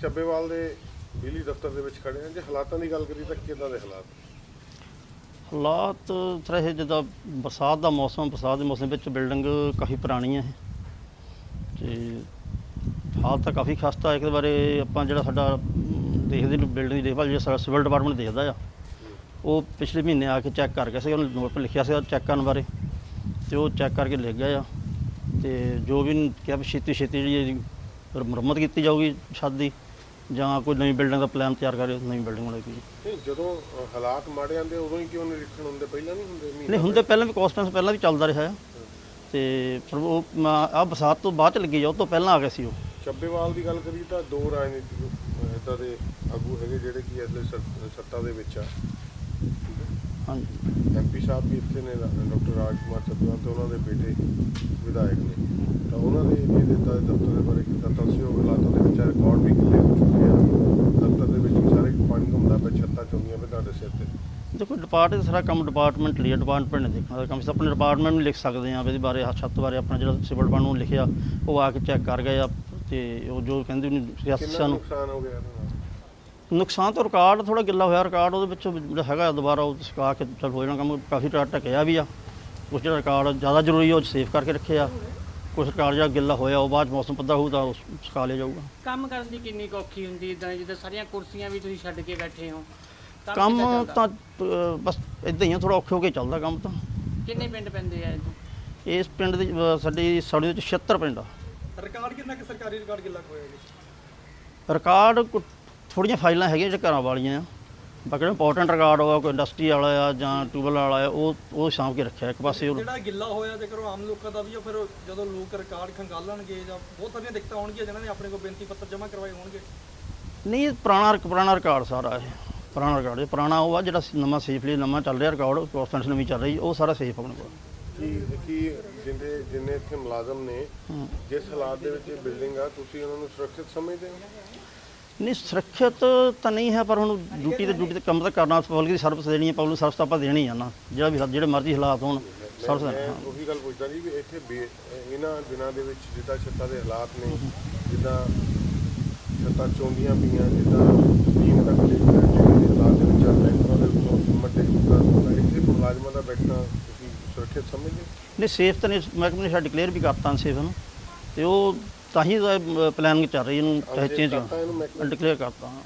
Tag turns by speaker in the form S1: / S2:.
S1: ਚੱਬੇਵਾਲ ਦੇ ਬਿਜਲੀ ਦਫ਼ਤਰ ਦੇ ਵਿੱਚ ਖੜੇ ਹਾਂ। ਜੇ ਹਾਲਾਤਾਂ ਦੀ ਗੱਲ ਕਰੀਏ ਤਾਂ ਕਿਦਾਂ ਦੇ ਹਾਲਾਤ?
S2: ਹਾਲਾਤ ਸਰ ਇਹ ਜਿੱਦਾਂ ਬਰਸਾਤ ਦਾ ਮੌਸਮ ਬਰਸਾਤ ਦੇ ਮੌਸਮ ਵਿੱਚ ਬਿਲਡਿੰਗ ਕਾਫੀ ਪੁਰਾਣੀ ਹੈ। ਇਹ ਤੇ ਹਾਲ ਤਾਂ ਕਾਫੀ ਖਸਤਾ ਹੈ। ਇਹਦੇ ਬਾਰੇ ਆਪਾਂ ਜਿਹੜਾ ਸਾਡਾ ਅਮ, ਦੇਖਦੇ ਨੇ ਬਿਲਡਿੰਗ ਦੀ ਦੇਖਭਾਲ ਜਿਹੜਾ ਸਾਡਾ ਸਿਵਲ ਡਿਪਾਰਟਮੈਂਟ ਦੇਖਦਾ ਆ ਉਹ ਪਿਛਲੇ ਮਹੀਨੇ ਆ ਕੇ ਚੈੱਕ ਕਰ ਗਿਆ ਸੀ ਉਹਨੇ ਨੋਟ 'ਤੇ ਲਿਖਿਆ ਸੀ ਚੈੱਕ ਕਰਨ ਬਾਰੇ। ਤੇ ਉਹ ਚੈੱਕ ਕਰਕੇ ਲਿਖ ਗਿਆ ਆ। ਤੇ ਜੋ ਵੀ ਕਿਹਾ ਵੀ ਛੇਤੀ ਛੇਤੀ ਜਿਹੜੀ ਇਹਦੀ ਮੁਰੰਮਤ ਕੀਤੀ ਜਾਊਗੀ ਛੱਤ ਦੀ ਜਾਂ ਕੋਈ ਨਵੀਂ ਬਿਲਡਿੰਗ ਦਾ ਪਲਾਨ ਤਿਆਰ ਕਰੇ ਨਵੀਂ ਬਿਲਡਿੰਗ ਬਣੇਗੀ
S1: ਨਹੀਂ ਜਦੋਂ ਅ, ਹਾਲਾਤ ਮਾੜੇ ਆਉਂਦੇ ਉਦੋਂ ਹੀ ਕਿਉਂ ਨਿਰੀਖਣ ਹੁੰਦੇ? ਪਹਿਲਾਂ ਨਹੀਂ ਹੁੰਦੇ ਮਹੀਨਾ
S2: ਨਹੀਂ ਹੁੰਦੇ ਪਹਿਲਾਂ ਵੀ ਕਾਸਟੈਂਸ ਪਹਿਲਾਂ ਵੀ ਚੱਲਦਾ ਰਿਹਾ ਹੈ। ਤੇ ਪਰ ਉਹ ਆ ਬਰਸਾਤ ਤੋਂ ਬਾਅਦ ਚ ਲੱਗੀ ਉਹ ਤੋਂ ਪਹਿਲਾਂ ਆ ਗਏ ਸੀ ਉਹ।
S1: ਚੱਬੇਵਾਲ ਦੀ ਗੱਲ ਕਰੀਏ ਤਾਂ ਦੋ ਰਾਜਨੀਤਿਕ ਇਦਾਂ ਦੇ ਆਗੂ ਹੈਗੇ ਜਿਹੜੇ ਕਿ ਇਸ ਵੇਲੇ ਸੱਤ- ਸੱਤਾ ਦੇ ਵਿੱਚ ਆ।
S2: ਹਾਂਜੀ।
S1: ਐਮਪੀ ਸਾਹਿਬ ਵੀ ਇੱਥੇ ਨੇ ਡਾਕਟਰ ਰਾਜ ਕੁਮਾਰ ਚੱਬੇਵਾਲ ਤੇ ਉਹਨਾਂ ਦੇ ਬੇਟੇ ਵਿਧਾਇਕ ਨੇ। ਤਾਂ ਉਹਨਾਂ ਦੇ ਏਰੀਏ ਦੇ ਤਾਂ ਦਫ਼ਤਰ ਦੇ ਬਾਰੇ ਕੀਤਾ ਤਲਸੀਓ ਹਾਲਾਤਾਂ ਦੇ ਵਿੱਚ ਰਿਕਾਰਡ ਵੀ ਕਿੱਲੇ ਹੋ ਚੁੱਕੇ ਆ। ਦਫ਼ਤਰ ਦੇ ਵਿੱਚ ਵੀ ਸਾਰੇ ਪਾਣੀ ਘੁੰਮਦਾ ਪਿਆ ਛੱਤਾਂ ਚੋਂਦੀਆਂ ਪਏ ਤੁਹਾਡੇ ਸਿਰ ਤੇ।
S2: ਦੇਖੋ ਡਿਪਾਰਟਮੈਂਟ ਸਾਰਾ ਕੰਮ ਡਿਪਾਰਟਮੈਂਟ ਲਈ ਡਿਪਾਰਟਮੈਂਟ ਨੇ ਦੇਖਣਾ ਕੰਮ। ਅਸੀਂ ਆਪਣੇ ਡਿਪਾਰਟਮੈਂਟ ਨੂੰ ਲਿਖ ਸਕਦੇ ਆ ਵੀ ਇਹਦੇ ਬਾਰੇ ਛੱਤ ਬਾਰੇ ਆਪਣਾ ਜਿਹੜਾ ਸਿਵਲ ਡਿਪਾਰਟਮੈਂਟ ਨੂੰ ਲਿਖਿਆ ਉਹ ਆ ਕੇ ਚੈੱਕ ਕਰ ਗਏ ਆ ਤੇ ਉਹ ਜੋ ਕਹਿੰਦੇ ਉਹਨੂੰ ਸਿਆਸਤ ਸਾਨੂੰ
S1: ਨੁਕਸਾਨ ਹੋ ਗਿਆ
S2: ਨੁਕਸਾਨ ਤਾਂ ਰਿਕਾਰਡ ਥੋੜਾ ਗਿੱਲਾ ਹੋਇਆ ਰਿਕਾਰਡ ਉਹਦੇ ਵਿੱਚ ਜਿਹੜਾ ਹੈਗਾ ਦੁਬਾਰਾ ਉਹ ਸੁਕਾ ਕੇ ਚੱਲ ਹੋ ਜਾਣਾ ਕੰਮ। ਕਾਫੀ ਟਾ ਢਕਿਆ ਵੀ ਆ। ਕੁਛ ਜਿਹੜਾ ਰਿਕਾਰਡ ਜ਼ਿਆਦਾ ਜ਼ਰੂਰੀ ਉਹ ਸੇਵ ਕਰਕੇ ਰੱਖਿਆ ਕੁਛ ਰਿਕਾਰਡ ਜਿਹੜਾ ਗਿੱਲਾ ਹੋਇਆ ਉਹ ਬਾਅਦ 'ਚ ਮੌਸਮ ਪੱਧਰ ਹੋਊ ਤਾਂ ਉਹ ਸੁਕਾ ਲਿਆ ਜਾਊਗਾ।
S3: ਕੰਮ ਕਰਨ ਦੀ ਕਿੰਨੀ ਕੁ ਔਖੀ ਹੁੰਦੀ ਇਦਾਂ ਜਿੱਦਾਂ ਸਾਰੀਆਂ ਕੁਰਸੀਆਂ ਵੀ ਤੁਸੀਂ ਛੱਡ ਕੇ ਬੈਠੇ ਹੋ
S2: ਕੰਮ
S3: ਕਿੱਦਾਂ
S2: ਤਾਂ
S3: ਚੱਲਦਾ?
S2: ਬਸ ਇਦਾਂ ਹੀ ਆ ਥੋੜਾ ਔਖੇ ਹੋ ਕੇ ਚੱਲਦਾ ਕੰਮ ਤਾਂ।
S3: ਕਿੰਨੇ ਪਿੰਡ ਪੈਂਦੇ ਆ ਇਹਦੇ?
S2: ਇਸ ਪਿੰਡ ਦੇ ਸਾਡੀ ਸਾਡੇ ਵਿੱਚ 76 ਪਿੰਡ ਆ।
S4: ਰਿਕਾਰਡ ਕਿੰਨਾ ਕਿ ਸਰਕਾਰੀ ਰਿਕਾਰਡ ਕਿੰਨਾ ਕੁ ਹੋਇਆ ਜੀ?
S2: ਰਿਕਾਰਡ ਥੋੜੀਆਂ ਫਾਈਲਾਂ ਹੈਗੀਆਂ ਜਿਹੜੇ ਘਰਾਂ ਵਾਲੀਆਂ ਆ। ਬਾਕੀ ਇੰਪੋਰਟੈਂਟ ਰਿਕਾਰਡ ਹੋਗਾ ਕੋਈ ਇੰਡਸਟਰੀ ਵਾਲਾ ਆ ਜਾਂ ਟਿਊਬਲ ਵਾਲਾ ਆ ਉਹ ਉਹ ਸਾਂਭ ਕੇ ਰੱਖਿਆ ਇੱਕ ਪਾਸੇ ਉਹ
S4: ਜਿਹੜਾ ਗਿੱਲਾ ਹੋਇਆ ਜੇਕਰ ਉਹ ਆਮ ਲੋਕਾਂ ਦਾ ਵੀ ਆ ਫਿਰ ਜਦੋਂ ਲੋਕ ਰਿਕਾਰਡ ਖੰਗਾਲਣਗੇ ਜਾਂ ਬਹੁਤ ਸਾਰੀਆਂ ਦਿੱਕਤਾਂ ਆਉਣਗੀਆਂ ਜਿਨ੍ਹਾਂ ਨੇ ਆਪਣੇ ਕੋਲ ਬੇਨਤੀ ਪੱਤਰ ਜਮ੍ਹਾਂ ਕਰਵਾਏ ਹੋਣਗੇ।
S2: ਨਹੀਂ ਇਹ ਪੁਰਾਣਾ ਪੁਰਾਣਾ ਰਿਕਾਰਡ ਸਾਰਾ ਇਹ। ਪੁਰਾਣਾ ਰਿਕਾਰਡ ਇਹ ਪੁਰਾਣਾ ਉਹ ਆ ਜਿਹੜਾ ਨਵਾਂ ਸੇਫਲੀ ਨਵਾਂ ਚੱਲ ਰਿਹਾ ਰਿਕਾਰਡ ਕੋਸਟੈਂਸ ਨਵੀਂ ਚੱਲ ਰਹੀ ਉਹ ਸਾਰਾ ਸੇਫ ਆਪਣੇ ਕੋਲ।
S1: ਕੀ ਕੀ ਜਿੰਦੇ ਜਿੰਨੇ ਇੱਥੇ ਮੁਲਾਜ਼ਮ ਨੇ। ਜਿਸ ਹਾਲਾਤ ਦੇ ਵਿੱਚ ਇਹ ਬਿਲਡਿੰਗ ਆ ਤੁਸੀਂ ਉਹਨਾਂ ਨੂੰ ਸੁਰੱਖਿਅਤ ਸਮਝਦੇ ਹੋ?
S2: ਨਹੀਂ ਸੁਰੱਖਿਅਤ ਤਾਂ ਨਹੀਂ ਹੈ ਪਰ ਹੁਣ ਡਿਊਟੀ ਤੇ ਡਿਊਟੀ ਤੇ ਕੰਮ ਤਾਂ ਕਰਨਾ ਪਬਲਿਕ ਦੀ ਸਰਵਿਸ ਦੇਣੀ ਹੈ ਪਬਲਿਕ ਸਰਵਿਸ ਤਾਂ ਆਪਾਂ ਦੇਣੀ ਆ ਨਾ। ਜਿਹੜਾ ਵੀ ਜਿਹੜੇ ਮਰਜ਼ੀ ਹਾਲਾਤ ਹੋਣ ਸਰਵਿਸ
S1: ਮੈਂ ਉਹੀ ਗੱਲ ਪੁੱਛਦਾ ਜੀ ਵੀ ਇੱਥੇ ਬੇ- ਇਹਨਾਂ ਦਿਨਾਂ ਦੇ ਵਿੱਚ ਜਿੱਦਾਂ ਛੱਤਾਂ ਦੇ ਹਾਲਾਤ ਨੇ ਜਿੱਦਾਂ ਛੱਤਾਂ ਚੋਂਦੀਆਂ ਪਈਆਂ ਜਿੱਦਾਂ ਜ਼ਮੀਨ ਦਾ ਖਲੇ ਜਿਹੜੇ ਹਾਲਾਤ ਦੇ ਵਿੱਚ ਲੈਂਟਰਾਂ ਦੇ ਉੱਤੋਂ ਸਿਮਟ ਦੇ ਤਾਂ ਇੱਥੇ ਮੁਲਾਜ਼ਮਾਂ ਦਾ ਬੈਠਣਾ ਤੁਸੀਂ ਸੁਰੱਖਿਅਤ ਸਮਝਦੇ ਹੋ?
S2: ਨਹੀਂ ਸੇਫ ਤਾਂ ਨਹੀਂ ਮਹਿਕਮੇ ਨੇ ਸਾਡਾ ਡਿਕਲੇਅਰ ਵੀ ਕਰਤਾ ਸੇਫ ਨੂੰ ਤੇ ਉਹ ਤਾਂ ਹੀ ਪਲਾਨਿੰਗ ਚੱਲ ਰਹੀ ਇਹਨੂੰ ਚੇਂਜ
S1: ਕਰਤਾ ਇਹਨੂੰ ਮਹਿਕਮੇ
S2: ਡਿਕਲੇਅਰ ਕਰਤਾ ਹਾਂ।